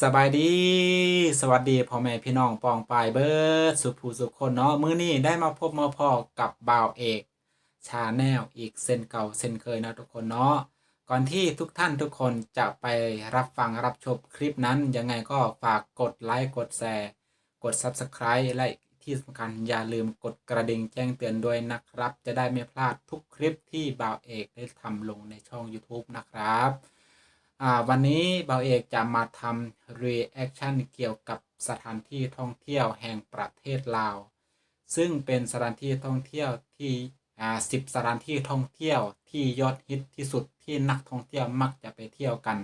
สบายดี สวัสดีพ่อแม่พี่น้องปองปายเบิร์ดสุภูสุขคนเนาะมื้อนี้ได้มาพบมาพอกับบ่าวเอกชาแนลอีกเส้นเก่าเส้นเคยนะทุกคนเนาะก่อนที่ทุกท่านทุกคนจะไปรับฟังรับชมคลิปนั้น ยังไงก็ฝากกดไลค์กดแชร์ กด Subscribe และที่สำคัญอย่าลืมกดกระดิ่งแจ้งเตือนด้วยนะครับ จะได้ไม่พลาดทุกคลิปที่บ่าวเอกได้ทำลงในช่อง YouTube นะครับ วันนี้เบาเอกจะมาทำ reaction เกี่ยวกับสถานที่ท่องเที่ยวแห่งประเทศลาว ซึ่งเป็นสถานที่ท่องเที่ยวที่อ่าสิบสถานที่ท่องเที่ยวที่ยอดฮิตที่สุดที่นักท่องเที่ยวมักจะไปเที่ยวกัน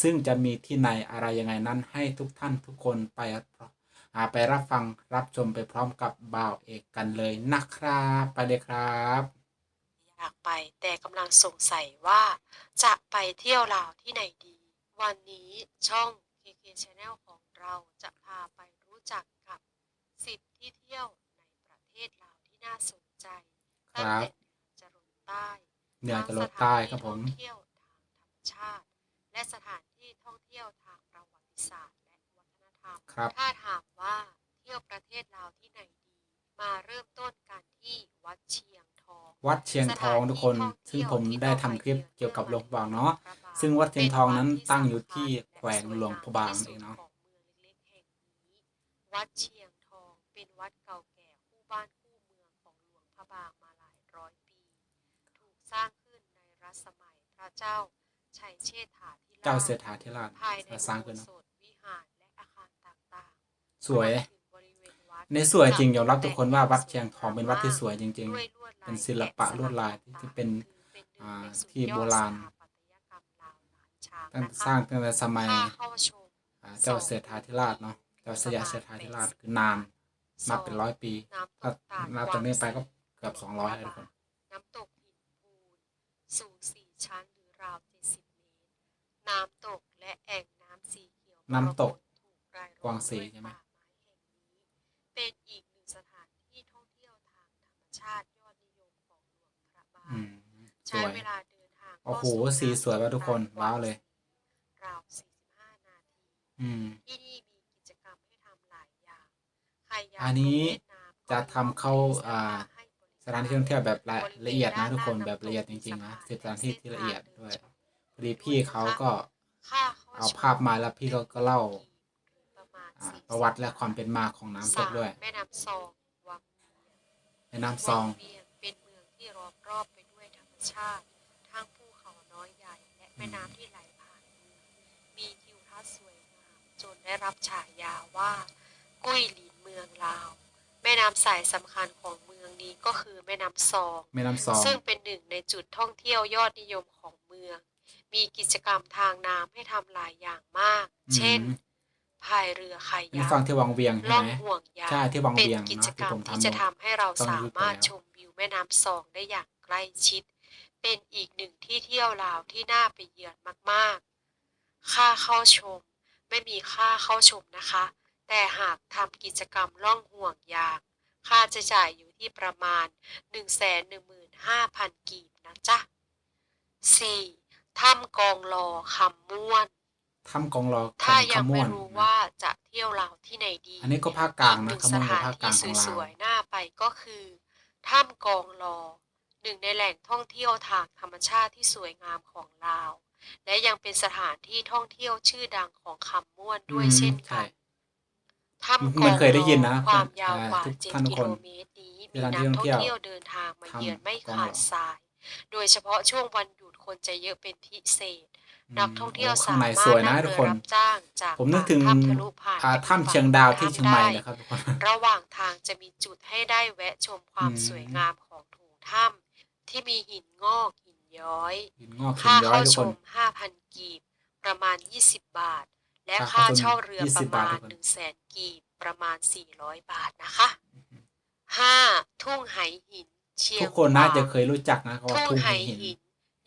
ซึ่งจะมีที่ไหนอะไรยังไงนั้นให้ทุกท่านทุกคนไปอ่าไปรับฟังรับชมไปพร้อมกับบ่าวเอกกันเลยนะครับ ไปเลยครับ อยากไป แต่กำลังสงสัยว่า จะไปเที่ยวลาวที่ไหนดี วันนี้ช่อง KK Channel ของเราจะพาไปรู้จักกับสิบที่เที่ยวในประเทศลาวที่น่าสนใจครัตั้งบแต่เหนือจรดใต้เหนือจรดใต้ครับผมทั้งสถานที่ท่องเที่ยวทางธรรมชาติ และสถานที่ท่องเที่ยวทางประวัติศาสตร์และวัฒนธรรมครับถ้าถามว่าเที่ยวประเทศลาวที่ไหนดี มาเริ่มต้นกันที่วัดเชียงทอง วัดเชียงทองทุกคน ซึ่งผมได้ทำคลิปเกี่ยวกับหลวงพระบางเนาะซึ่งวัดเชียงทองนั้นตั้งอยู่ที่แขวงหลวงพระบางเองเนาะของเมืองเล็กๆแห่งนี้วัดเชียงทองเป็นวัดเก่าแก่คู่บ้านคู่เมืองของหลวงพระบางมาหลายร้อยปี ถูกสร้างขึ้นในรัชสมัยพระเจ้าชัยเชษฐาธิราชเจ้าเสถาธิราชภายในสร้างขึ้นอุเนาะโบสถวิหารและอาคารต่างๆ สวย ในสวยจริงยอมรับทุกคนว่าวัดเชียงทองเป็นวัดที่สวยจริงด้วยลวดลายเป็นศิลปะลวดลายที่ที่เป็นถือหนึ่งอ่าในสุดที่ยอดโบราณสถปัตยกรรมลาวล้านช้างๆตั้งนะคะสร้างตั้งแต่สมัยค่าเข้าชมอ่าเจ้าเสถาธิราชเนาะเจ้าสยามเสถาธิราชคือนานนับเป็นร้อยปีน้ำตถ้ากตาดนับจากนี้ไปก็เกือบสองร้อยเลยทุกคนน้ำตกหินปูนสูงสี่ชั้นหรือราวเจ็ดสิบเมตรน้ำตกและแอ่งน้ำสีเขียวน้ำตกมรถูกรายล้อมกวางสีด้วยใช่ไหม โอ้โหก็สีสวยว่ะทุกคน ว้าวเลย ราว45 นาที อืม ที่นี่มีกิจกรรมให้ทำหลายอย่าง ใครอยากอันนี้ไปเวียดนามก็จะทำเข้าอ่าให้บริกรสถานที่ท่องเที่ยวแบบละละเอียดนะทุกคนแบบละเอียดจริงๆนะสิบสถานที่ที่ละเอียดด้วยพอดีพี่เขาก็ค่าเข้เอาภาพมาแล้วพี่เขาก็เล่าประมาณอ่า40ประวัติและความเป็นมาของน้ำตกด้วยสามแม่น้ำซองวังในน้ำซองวัเวียงเป็นเมืองที่ล้อมรอบไปด้วยธรรมชาติ ทั้งภูเขาน้อยใหญ่ และแม่น้ำที่ไหลผ่านเมืองมีทิวทัศน์สวยงามจนได้รับฉายาว่า กุ้ยหลินเมืองลาว แม่น้ำสายสำคัญของเมืองนี้ก็คือแม่น้ำซองแม่น้ำซองซึ่งเป็นหนึ่งในจุดท่องเที่ยวยอดนิยมของเมือง มีกิจกรรมทางน้ำให้ทำหลายอย่างมากอืมเช่นพายเรือคานี่ยาฟังกที่วังเวียงใช่ล่องไหมห่วงยางใช่ที่วังเป็นเวียงกิเนาะจที่กรรมผมที่ทำจะทำให้เราต้องสารู้มารถแล้วชมวิวแม่น้ำซองได้อย่างใกล้ชิด เป็นอีกหนึ่งที่เที่ยวลาวที่น่าไปเยือนมากๆ ค่าเข้าชมไม่มีค่าเข้าชมนะคะ แต่หากทำกิจกรรมล่องห่วงยาง ค่าจะจ่ายอยู่ที่ประมาณ 115,000 กีบนะจ๊ะ 4. ถ้ำกองรอคำม่วนถ้ำกองรอถ้าแขวยังขมไม่วนรู้ว่าจะเที่ยวลาวที่ไหนดี อันนี้ก็ภาคกลางอีนะหนึ่งขสมวนก็ถานภาคกลางที่ของสลาววยๆน่าไปก็คือถ้ำกองรอ หนึ่งในแหล่งท่องเที่ยวทางธรรมชาติที่สวยงามของลาว และยังเป็นสถานที่ท่องเที่ยวชื่อดังของคำม่วนด้วยอืมเช่นใช่กันถ้ำกมัอนงเคยได้ยินนะรอความยาวกว่าทุกเจ็ดท่านทุกกิคนโลเมตรนี้เวมีลาที่นักท่องท่องเที่ยวเที่ยวเดินทางมาถ้ำเยือนไม่กองขารดอสาย โดยเฉพาะช่วงวันหยุดคนจะเยอะเป็นพิเศษอืมนักท่องเที่ยวโอ้สาข้างในมารถสวยนะนั่งทุกเรือคนรับจ้างจากผมนึกถึงปาถ้ำทะลุผ่านอ่าไปถ้ำเชียงดาวที่เชียงใหม่ได้นะครับทุกคนระหว่างทางจะมีจุดให้ได้แวะชมความอืมสวยงามของถุงถ้ำ ที่มีหินงอกหินย้อย หินงอกหินค่าย้อยเข้าทุกชคนม5,000กีบ ประมาณ20บาท และค่าค่าเข้าชมเช่าเรือ20ประมาบาทณทุกคน100,000กีบ ประมาณ400บาทนะคะ 5. ทุ่งไหหิน เชียงทุกคนน่าจะขวงเคยรู้จักนะคำว่าทุ่งทุ่งไหหินหิน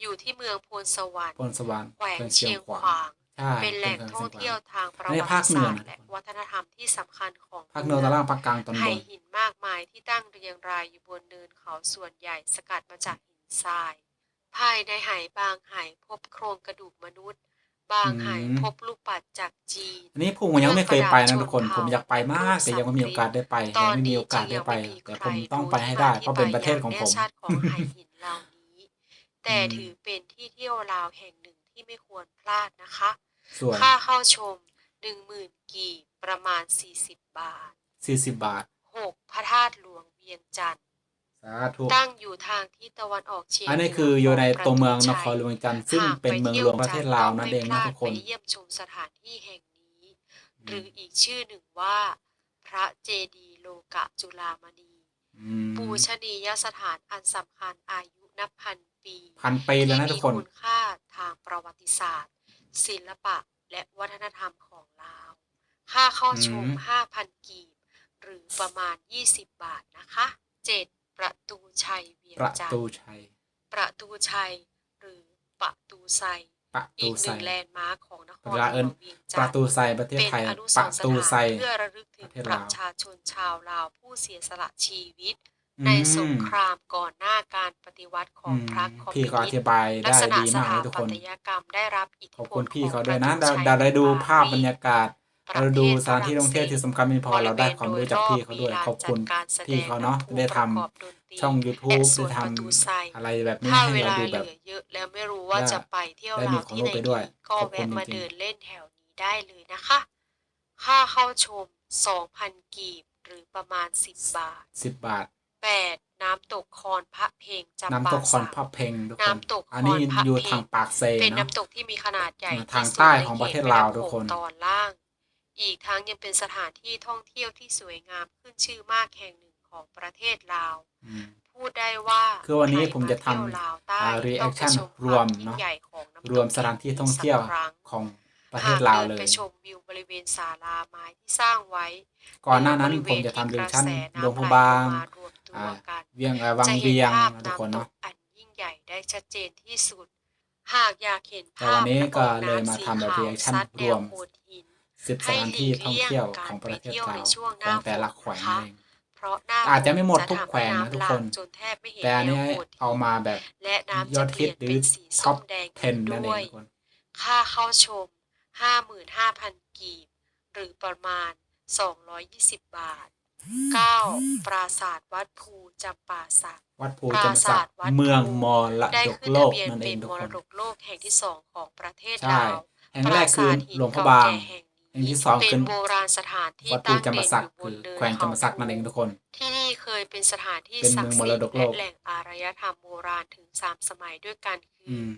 อยู่ที่เมืองโพนสวรรค์ พลสวรรค์แขวงเมืองเชียงขวาง ใช่เป็นแหล่งมืท่องชีเที่ยวขวทางประอันนี้วัภาคติเหนืศาอสตร์นะและวัฒนธรรมที่สำคัญของภาคเหนือตอนล่างภาคกลางตอนไหบนหินมากมายที่ตั้งเรียงรายอยู่บนเนินเขาส่วนใหญ่สกัดมาจากหินทราย ภายในไหบางไหพบโครงกระดูกมนุษย์บบางไหอืมพบลูกปัดจากจีนอันนี้ผมยังไม่เคยไปนะทุกคนเครื่องประดับผมอยากไปมากแต่ยังไม่มีโอกาสได้ไปตยังอนไม่มีนี้โอกาสจึงได้ยังไปไม่มีแต่ใคผรมต้องรู้ไปให้ได้ที่เพราะเป็นประเทศของแน่ผมชัดของไหหินเหล่านี้แต่อืมถือเป็นที่เที่ยวลาวแห่งหนึ่ง ที่ไม่ควรพลาดนะคะ ส่วนค่าเข้าชมหนึ่งหมื่นกีบประมาณ 40 บาท 40 บาท 6. พระธาตุหลวงเวียงจันทร์สาธุตั้งอยู่ทางทิศตะวันออกเฉียงอันนี้เหคืออยู่ในขตัวเมืองประนตูครหลวงจันทร์ซึ่งหากเป็นเมืองหลวงประเทศลาวนั่นเองนะทุกคนไปเยี่ยมชมสถานที่แห่งนี้ หรืออีกชื่อหนึ่งว่า พระเจดีย์โลกะจุฬามณีอืมปูชนียสถานอันสำคัญอายุนับพัน ปีพันปีแล้วที่นะทุมีกคนคุณค่าทางประวัติศาสตร์ ศิลปะและวัฒนธรรมของลาว ค่าเข้าชมอืม5,000 กีบ หรือประมาณ 20 บาทนะคะ 7. ประตูชัยเวียงประจันทตูร์ชัย ประตูชัย หรือประตูไซประอีตูกหไซนึ่งแลนด์มาร์คของนครเวลาหลเอิ้วนงเวียงปจัระนทร์ตูไซประเทศเป็นไทยอนุปสระรณ์สตูถาไซนเพื่อระลึกถึงประเทศปลาวระชาชนชาวลาวผู้เสียสละชีวิตอื ในสงมครามก่อนหน้าการปฏิวัติของอืมพรรคคอมมิพี่วเขาอนิสธิต์บายลัได้กษณะดีสมากเลถายทุกปัคนตยกรรมได้รับอิทธิขอบพคุลณพี่ของเขาปด้วยระนะตูเราชัยเราได้ดูในภาพปบรรรียากาศประเราเทดูศสถานที่ท่องเที่ยวที่สำคัญไม่พอเราได้ความรู้จากพี่เขาด้วย ขอบคุณพี่เขาเนาะได้ทำช่อง YouTube และสได้วนทประตูไซำอะไรแบบนี้ถ้าให้เวเราลาดูเหแบลืบอเยอะแล้วไม่รู้ว่าได้จะไปเที่ยวได้มีลาวความที่รู้ไหนไปด้วยดีก็ขอบคุณแวะมาจริงๆเดินเล่นแถวนี้ได้เลยนะคะ ค่าเข้าชม 2,000 กีบหรือประมาณ 10 บาทสิบบาท 8. น้ำตกคอนพระเพงจำน้ำปาตกคอนสักพับเพงทุกคนน้ำตกอันนี้คอนพระอยู่เพงทางปากเซเป็นเนาะน้ำตกที่มีขนาดใหญ่อ่าทางที่สุดใต้ของประเทศลาวในขตทุกคนแม่ำโขงตอนล่าง อีกทั้งยังเป็นสถานที่ท่องเที่ยวที่สวยงามขึ้นชื่อมากแห่งหนึ่งของประเทศลาวอืมพูดได้ว่าคือวันนี้ใรผมจะทำาเที่ยวลาวใต้อ่าต้องไป reaction ชมรวมคยิ่งเนาะใหญ่ของน้ำตกรวมสถานที่ท่องเที่ยวสักครั้งของประเทศลาวเลหกดินยไปชมวิวบริเวณศาลาไม้ที่สร้างไว้ ก่อนหน้านั้นบริผเวมณจะทำที่เรียกนระชั้นแสหลน้ำวงพระไหลบางมา รวมตัวอ่ากันเวียงเอ่อวังจะเห็นเวียงภาพนะทุกคนน้ำตเนาะ กอันยิ่งใหญ่ได้ชัดเจนที่สุด หากอยากเห็นแต่ภาวัพนนี้ก็ระบบเลยมาน้ำสีทำแบบขาว reaction ซัดแนรวมโขดหิน สิบสถานที่ท่องเที่ยวของประเทศลาวของแต่ละแขวงเอง เพราะหน้าอาจจะไม่หมดฝนทุกแขวงนะทำให้ทุกำหลาคน จนแทบไม่เห็นแต่อันนี้แวโขดหิเอามาแบบและน้ำยจะอดเปฮิลี่ตยนหรืเป็อนสีท็ส้อปมแดง10นั่นเอด้วยงทุกคน ค่าเข้าชม 55,000 กีบ หรือประมาณ 220 บาท 9. ปราสาทวัดภูจำปาสัก วัดภูปราจำสาสัทกวัดเมืองภูมรได้ดกขึ้นโลทะกเบียนนั่นเอเป็งนทุกมครนดกโลกแห่งที่สองของประเทศใช่ลาวแห่งแรกคือหลวงพระบางแห่งที่สองเป็คืนอโบราณสถานที่วัดภูตั้งจำปาเด่นสักอยู่บคืนอเนินแขวงจำปาสักนั่นเองทุกคน ที่นี่เคยเป็นสถานที่เป็นศัเมืกองดิ์มสิรทดกธิ์โลและกแหล่งอารยธรรมโบราณถึงสามสมัยด้วยกันคือือม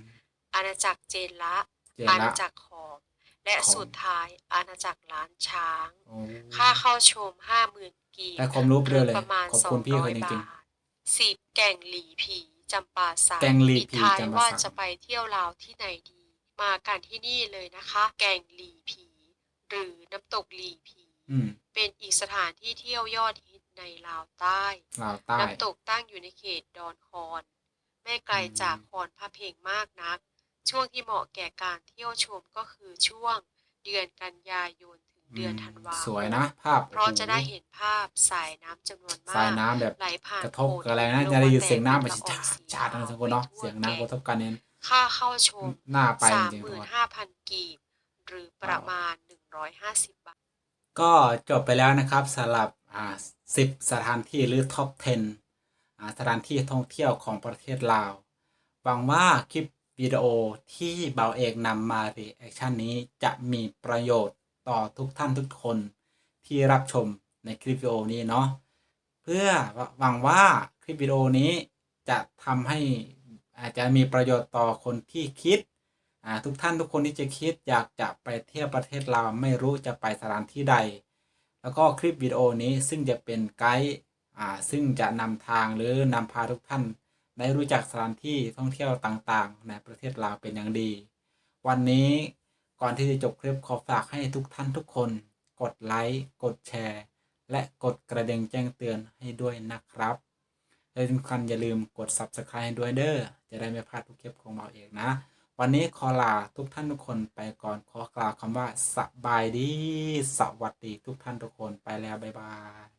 ออาณาจักรเจนละเจนอาละณาจักรขอมและขอมสุดท้ายอาณาจักรล้านช้างโอ้ค่าเข้าชมห้าหมื่น กีบได้ความรู้ไปหด้วยเลยประมาณขอบสอคุงณพี่ร้เขาอยจบาริงทสิบแก่งหลีผีจำปาสักแก่งหลีผีปิดท้ายจำปาสัก ว่าจะไปเที่ยวลาวที่ไหนดี มากันที่นี่เลยนะคะ แก่งหลีผี หรือน้ำตกหลีผีๆอืมเป็นอีกสถานที่เที่ยวยอดฮิตในลาวใต้ ลาวใต้ น้ำตกตั้งอยู่ในเขตดอนคอน ไม่ไกลอืม จากคอนพระเพงมากนัก ช่วงที่เหมาะแก่การเที่ยวชมก็คือช่วงเดือนกันยายนถึง เดือนธันวาสวยนะ ภาพ เพราะโอ้โหจะได้เห็นภาพสายน้ำจำนวนมากสายน้ำแบบไหลผ่านกระทบโขดกับอะไรนะหิจะได้ยินลงมาเสียงน้ำแบบแตกเป็ชาละอองชาดนะทุกคนเนาะไปทั่วเสียงน้ำกระทบกันเนี่ยค่าเข้าชมน่าไปจสามริงหๆทุกมื่นคนห้าพันกีบหรือประมาณหนึ่งร้อยห้าสิบบาท ก็จบไปแล้วนะครับสำหรับอ่าสิบสถานที่หรือท็อป 10อ่าสถานที่ท่องเที่ยวของประเทศลาวหวังว่าคลิปวิดีโอที่เบาเอกนำมา reaction นี้จะมีประโยชน์ ต่อทุกท่านทุกคนที่รับชมในคลิปวิดีโอนี้เนาะเพื่อหวังว่าคลิปวิดีโอนี้จะทำให้อาจจะมีประโยชน์ต่อคนที่คิดทุกท่านทุกคนที่จะคิดอยากจะไปเที่ยวประเทศลาวไม่รู้จะไปสถานที่ใด แล้วก็คลิปวิดีโอนี้ซึ่งจะเป็นไกด์ซึ่งจะนำทางหรือนำพาทุกท่าน ได้รู้จักสถานที่ท่องเที่ยวต่างๆ ในประเทศลาวเป็นอย่างดี วันนี้ ก่อนที่จะจบคลิปขอฝากให้ทุกท่านทุกคน กดไลค์กดแชร์ และกดกระดิ่งแจ้งเตือนให้ด้วยนะครับและสำคัญอย่าลืมกด subscribe ให้ด้วยเด้อจะได้ไม่พลาดทุกคลิปของเราเองนะ วันนี้ขอลาทุกท่านทุกคนไปก่อนขอกล่าวคำว่าสบายดี สวัสดีทุกท่านทุกคนไปแล้วบ๊ายบาย